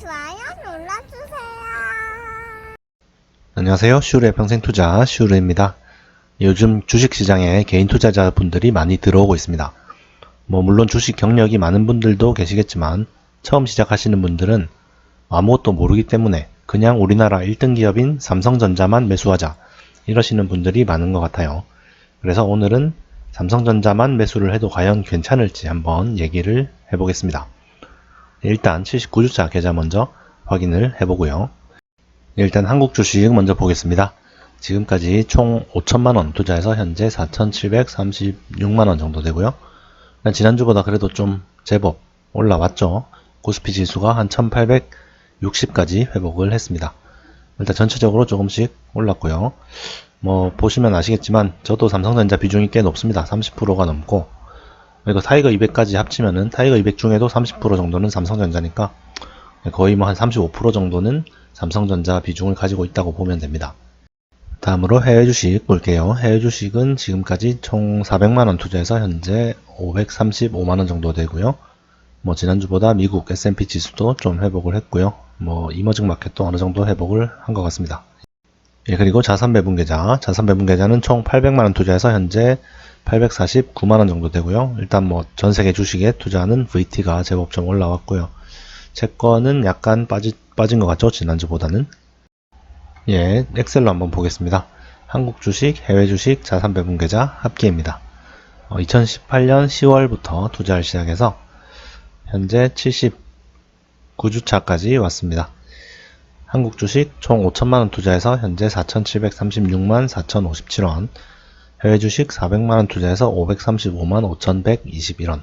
좋아요 눌러주세요. 안녕하세요. 슈르의 평생 투자 슈르입니다. 요즘 주식시장에 개인 투자자분들이 많이 들어오고 있습니다. 뭐 물론 주식 경력이 많은 분들도 계시겠지만 처음 시작하시는 분들은 아무것도 모르기 때문에 그냥 우리나라 1등 기업인 삼성전자만 매수하자 이러시는 분들이 많은 것 같아요. 그래서 오늘은 삼성전자만 매수를 해도 과연 괜찮을지 한번 얘기를 해보겠습니다. 일단 79주차 계좌 먼저 확인을 해보고요. 일단 한국 주식 먼저 보겠습니다. 지금까지 총 5천만원 투자해서 현재 4,736만원 정도 되고요. 지난주보다 그래도 좀 제법 올라왔죠. 코스피 지수가 한 1860까지 회복을 했습니다. 일단 전체적으로 조금씩 올랐고요. 뭐 보시면 아시겠지만 저도 삼성전자 비중이 꽤 높습니다. 30%가 넘고 그리고 타이거 200까지 합치면은 타이거 200 중에도 30% 정도는 삼성전자니까 거의 뭐 한 35% 정도는 삼성전자 비중을 가지고 있다고 보면 됩니다. 다음으로 해외 주식 볼게요. 해외 주식은 지금까지 총 400만원 투자해서 현재 535만원 정도 되고요. 뭐 지난주보다 미국 S&P 지수도 좀 회복을 했고요. 뭐 이머징 마켓도 어느 정도 회복을 한 것 같습니다. 예, 그리고 자산 배분 계좌. 자산 배분 계좌는 총 800만원 투자해서 현재 849만원 정도 되고요. 일단 뭐 전 세계 주식에 투자하는 VT가 제법 좀 올라왔고요. 채권은 약간 빠지, 빠진 것 같죠? 지난주보다는. 예, 엑셀로 한번 보겠습니다. 한국 주식, 해외 주식, 자산 배분 계좌 합계입니다. 2018년 10월부터 투자를 시작해서 현재 79주차까지 왔습니다. 한국 주식 총 5천만원 투자해서 현재 4,736만 4,057원, 해외 주식 400만원 투자해서 535만 5,121원,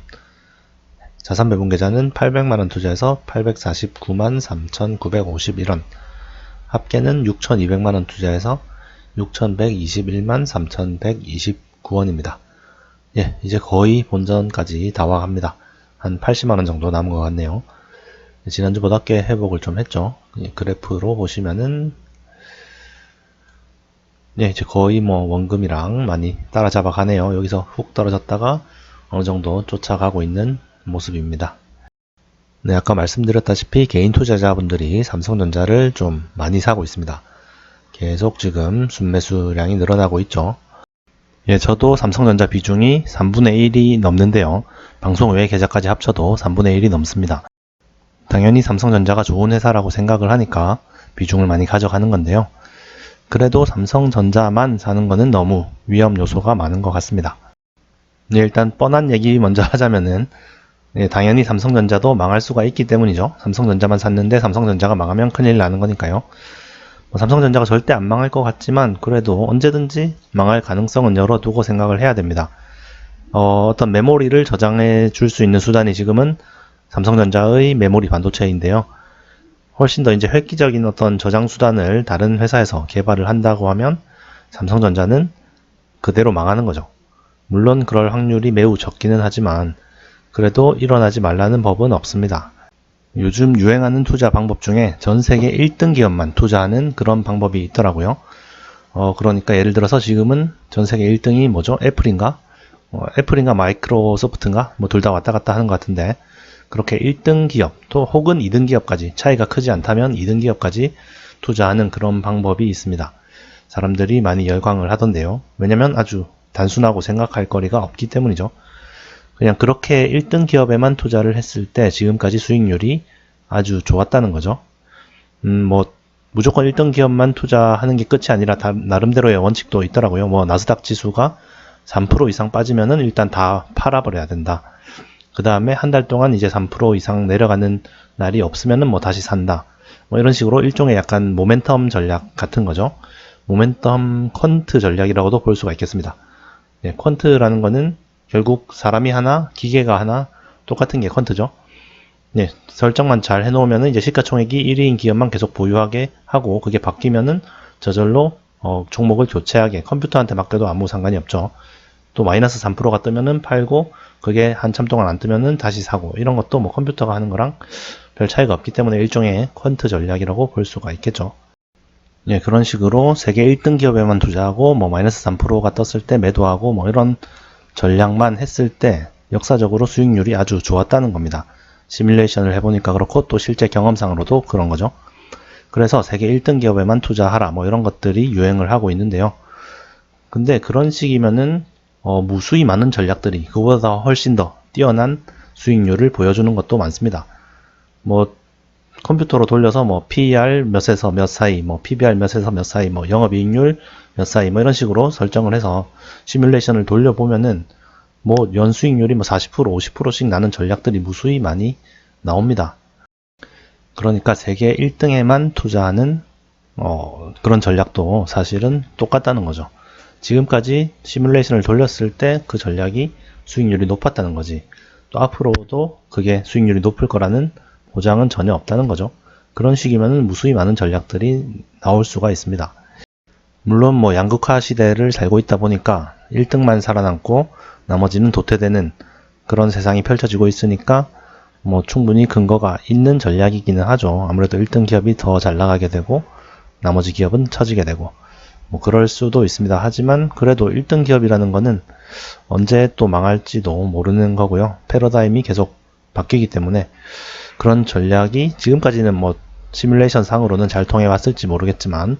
자산 배분 계좌는 800만원 투자해서 849만 3,951원, 합계는 6,200만원 투자해서 6,121만 3,129원입니다. 예, 이제 거의 본전까지 다 와갑니다. 한 80만원 정도 남은 것 같네요. 지난주보다 꽤 회복을 좀 했죠. 예, 그래프로 보시면은 네, 이제 거의 뭐 원금이랑 많이 따라잡아 가네요. 여기서 훅 떨어졌다가 어느 정도 쫓아가고 있는 모습입니다. 네, 아까 말씀드렸다시피 개인 투자자분들이 삼성전자를 좀 많이 사고 있습니다. 계속 지금 순매수량이 늘어나고 있죠. 예, 저도 삼성전자 비중이 3분의 1이 넘는데요. 방송 외 계좌까지 합쳐도 3분의 1이 넘습니다. 당연히 삼성전자가 좋은 회사라고 생각을 하니까 비중을 많이 가져가는 건데요. 그래도 삼성전자만 사는 거는 너무 위험 요소가 많은 것 같습니다. 네, 일단 뻔한 얘기 먼저 하자면은 네, 당연히 삼성전자도 망할 수가 있기 때문이죠. 삼성전자만 샀는데 삼성전자가 망하면 큰일 나는 거니까요. 뭐 삼성전자가 절대 안 망할 것 같지만 그래도 언제든지 망할 가능성은 열어두고 생각을 해야 됩니다. 어, 떤 메모리를 저장해 줄 수 있는 수단이 지금은 삼성전자의 메모리 반도체인데요. 훨씬 더 이제 획기적인 어떤 저장 수단을 다른 회사에서 개발을 한다고 하면 삼성전자는 그대로 망하는 거죠. 물론 그럴 확률이 매우 적기는 하지만 그래도 일어나지 말라는 법은 없습니다. 요즘 유행하는 투자 방법 중에 전 세계 1등 기업만 투자하는 그런 방법이 있더라고요. 어, 그러니까 예를 들어서 지금은 전 세계 1등이 뭐죠? 애플인가? 어, 애플인가 마이크로소프트인가? 뭐 둘 다 왔다 갔다 하는 것 같은데 그렇게 1등 기업 또 혹은 2등 기업까지 차이가 크지 않다면 2등 기업까지 투자하는 그런 방법이 있습니다. 사람들이 많이 열광을 하던데요. 왜냐면 아주 단순하고 생각할 거리가 없기 때문이죠. 그냥 그렇게 1등 기업에만 투자를 했을 때 지금까지 수익률이 아주 좋았다는 거죠. 음, 뭐, 무조건 1등 기업만 투자하는 게 끝이 아니라 다, 나름대로의 원칙도 있더라고요. 뭐, 나스닥 지수가 3% 이상 빠지면은 일단 다 팔아버려야 된다. 그 다음에 한 달 동안 이제 3% 이상 내려가는 날이 없으면은 뭐 다시 산다. 뭐 이런 식으로 일종의 약간 모멘텀 전략 같은 거죠. 모멘텀 퀀트 전략이라고도 볼 수가 있겠습니다. 네, 퀀트라는 거는 결국 사람이 하나, 기계가 하나 똑같은 게 퀀트죠. 네, 설정만 잘 해놓으면 이제 시가총액이 1위인 기업만 계속 보유하게 하고 그게 바뀌면은 저절로 어, 종목을 교체하게 컴퓨터한테 맡겨도 아무 상관이 없죠. 또 마이너스 3%가 뜨면은 팔고 그게 한참 동안 안 뜨면은 다시 사고 이런 것도 뭐 컴퓨터가 하는 거랑 별 차이가 없기 때문에 일종의 퀀트 전략이라고 볼 수가 있겠죠. 예, 그런 식으로 세계 1등 기업에만 투자하고 뭐 마이너스 3%가 떴을 때 매도하고 뭐 이런 전략만 했을 때 역사적으로 수익률이 아주 좋았다는 겁니다. 시뮬레이션을 해보니까 그렇고 또 실제 경험상으로도 그런 거죠. 그래서 세계 1등 기업에만 투자하라 뭐 이런 것들이 유행을 하고 있는데요. 근데 그런 식이면은 어, 무수히 많은 전략들이 그보다 훨씬 더 뛰어난 수익률을 보여주는 것도 많습니다. 뭐 컴퓨터로 돌려서 뭐 PER 몇에서 몇 사이, 뭐 PBR 몇에서 몇 사이, 뭐 영업이익률 몇 사이, 뭐 이런 식으로 설정을 해서 시뮬레이션을 돌려보면은 뭐 연수익률이 뭐 40%, 50%씩 나는 전략들이 무수히 많이 나옵니다. 그러니까 세계 1등에만 투자하는 어, 그런 전략도 사실은 똑같다는 거죠. 지금까지 시뮬레이션을 돌렸을 때 그 전략이 수익률이 높았다는 거지. 또 앞으로도 그게 수익률이 높을 거라는 보장은 전혀 없다는 거죠. 그런 식이면 무수히 많은 전략들이 나올 수가 있습니다. 물론 뭐 양극화 시대를 살고 있다 보니까 1등만 살아남고 나머지는 도태되는 그런 세상이 펼쳐지고 있으니까 뭐 충분히 근거가 있는 전략이기는 하죠. 아무래도 1등 기업이 더 잘 나가게 되고 나머지 기업은 처지게 되고 뭐 그럴 수도 있습니다. 하지만 그래도 1등 기업이라는 거는 언제 또 망할지도 모르는 거고요. 패러다임이 계속 바뀌기 때문에 그런 전략이 지금까지는 뭐 시뮬레이션 상으로는 잘 통해 왔을지 모르겠지만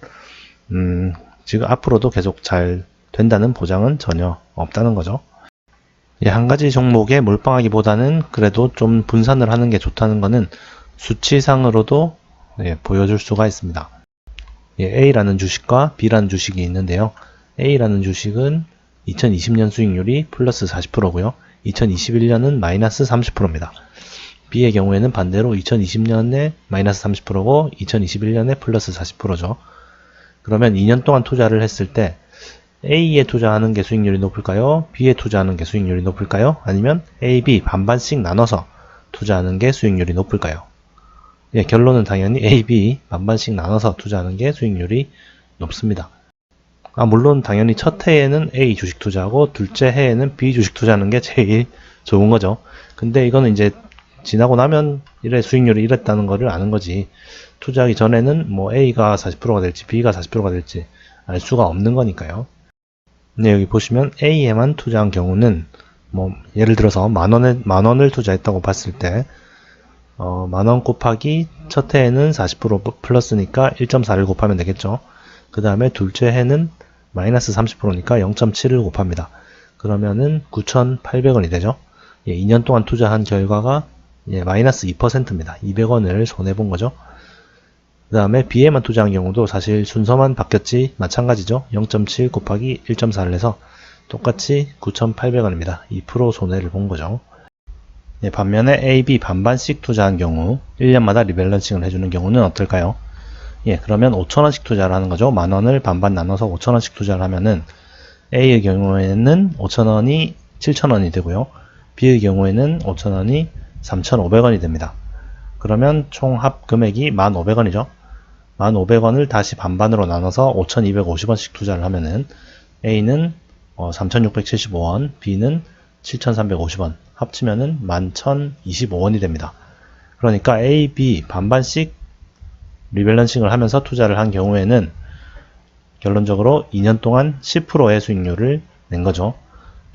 음, 지금 앞으로도 계속 잘 된다는 보장은 전혀 없다는 거죠. 예, 한 가지 종목에 몰빵하기보다는 그래도 좀 분산을 하는 게 좋다는 거는 수치상으로도 예, 보여줄 수가 있습니다. 예, A라는 주식과 B라는 주식이 있는데요. A라는 주식은 2020년 수익률이 플러스 40%고요. 2021년은 마이너스 30%입니다. B의 경우에는 반대로 2020년에 마이너스 30%고 2021년에 플러스 40%죠. 그러면 2년 동안 투자를 했을 때 A에 투자하는 게 수익률이 높을까요? B에 투자하는 게 수익률이 높을까요? 아니면 A, B 반반씩 나눠서 투자하는 게 수익률이 높을까요? 예, 결론은 당연히 A, B 반반씩 나눠서 투자하는 게 수익률이 높습니다. 아, 물론 당연히 첫 해에는 A 주식 투자하고 둘째 해에는 B 주식 투자하는 게 제일 좋은 거죠. 근데 이거는 이제 지나고 나면 이래 수익률이 이랬다는 거를 아는 거지. 투자하기 전에는 뭐 A가 40%가 될지 B가 40%가 될지 알 수가 없는 거니까요. 네, 여기 보시면 A에만 투자한 경우는 뭐 예를 들어서 만 원에 만 원을 투자했다고 봤을 때 어, 만원 곱하기 첫 해에는 40% 플러스니까 1.4를 곱하면 되겠죠. 그 다음에 둘째 해는 마이너스 30%니까 0.7을 곱합니다. 그러면은 9,800원이 되죠. 예, 2년 동안 투자한 결과가 예, 마이너스 2%입니다. 200원을 손해본 거죠. 그 다음에 B에만 투자한 경우도 사실 순서만 바뀌었지 마찬가지죠. 0.7 곱하기 1.4를 해서 똑같이 9,800원입니다. 2% 손해를 본 거죠. 예, 반면에 A, B 반반씩 투자한 경우 1년마다 리밸런싱을 해주는 경우는 어떨까요? 예, 그러면 5천원씩 투자를 하는 거죠. 만원을 반반 나눠서 5천원씩 투자를 하면은 A의 경우에는 5천원이 7천원이 되고요. B의 경우에는 5천원이 3,500원이 됩니다. 그러면 총 합 금액이 1,500원이죠. 1,500원을 다시 반반으로 나눠서 5,250원씩 투자를 하면은 A는 어, 3,675원, B는 7,350원, 합치면은 11,025원이 됩니다. 그러니까 A, B 반반씩 리밸런싱을 하면서 투자를 한 경우에는 결론적으로 2년 동안 10%의 수익률을 낸 거죠.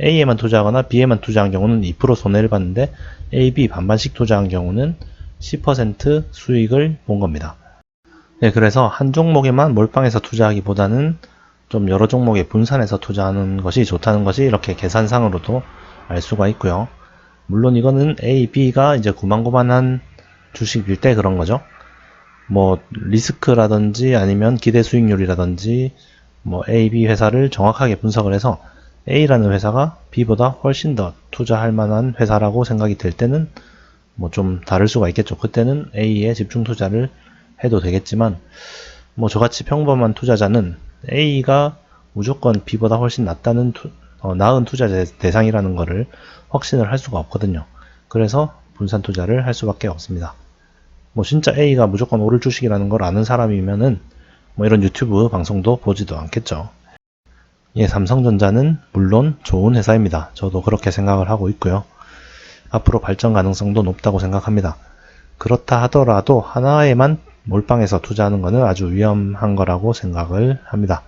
A에만 투자하거나 B에만 투자한 경우는 2% 손해를 봤는데 A, B 반반씩 투자한 경우는 10% 수익을 본 겁니다. 네, 그래서 한 종목에만 몰빵해서 투자하기보다는 좀 여러 종목에 분산해서 투자하는 것이 좋다는 것이 이렇게 계산상으로도 알 수가 있고요. 물론 이거는 A, B가 이제 고만고만한 주식일 때 그런 거죠. 뭐 리스크라든지 아니면 기대 수익률이라든지 뭐 A, B 회사를 정확하게 분석을 해서 A라는 회사가 B보다 훨씬 더 투자할 만한 회사라고 생각이 될 때는 뭐 좀 다를 수가 있겠죠. 그때는 A에 집중 투자를 해도 되겠지만 뭐 저같이 평범한 투자자는 A가 무조건 B보다 훨씬 낫다는 투, 어, 나은 투자 대상이라는 것을 확신을 할 수가 없거든요. 그래서 분산 투자를 할 수밖에 없습니다. 뭐 진짜 A가 무조건 오를 주식이라는 걸 아는 사람이면은 뭐 이런 유튜브 방송도 보지도 않겠죠. 예, 삼성전자는 물론 좋은 회사입니다. 저도 그렇게 생각을 하고 있고요. 앞으로 발전 가능성도 높다고 생각합니다. 그렇다 하더라도 하나에만 몰빵해서 투자하는 것은 아주 위험한 거라고 생각을 합니다.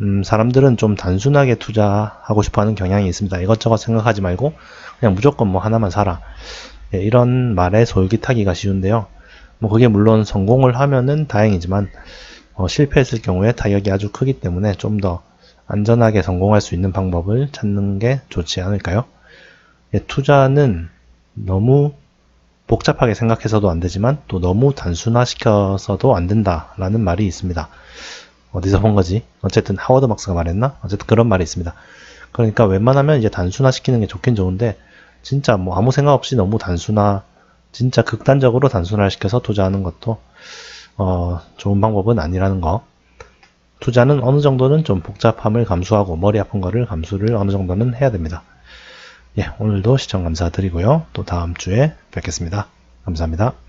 음, 사람들은 좀 단순하게 투자하고 싶어 하는 경향이 있습니다. 이것저것 생각하지 말고 그냥 무조건 뭐 하나만 사라. 예, 이런 말에 솔깃하기가 쉬운데요. 뭐 그게 물론 성공을 하면은 다행이지만 어, 실패했을 경우에 타격이 아주 크기 때문에 좀 더 안전하게 성공할 수 있는 방법을 찾는 게 좋지 않을까요? 예, 투자는 너무 복잡하게 생각해서도 안 되지만 또 너무 단순화시켜서도 안 된다라는 말이 있습니다. 어디서 본 거지? 어쨌든 하워드 막스가 말했나? 어쨌든 그런 말이 있습니다. 그러니까 웬만하면 이제 단순화 시키는 게 좋긴 좋은데 진짜 뭐 아무 생각 없이 너무 단순화 진짜 극단적으로 단순화 시켜서 투자하는 것도 어, 좋은 방법은 아니라는 거. 투자는 어느 정도는 좀 복잡함을 감수하고 머리 아픈 거를 감수를 어느 정도는 해야 됩니다. 예, 오늘도 시청 감사드리고요. 또 다음 주에 뵙겠습니다. 감사합니다.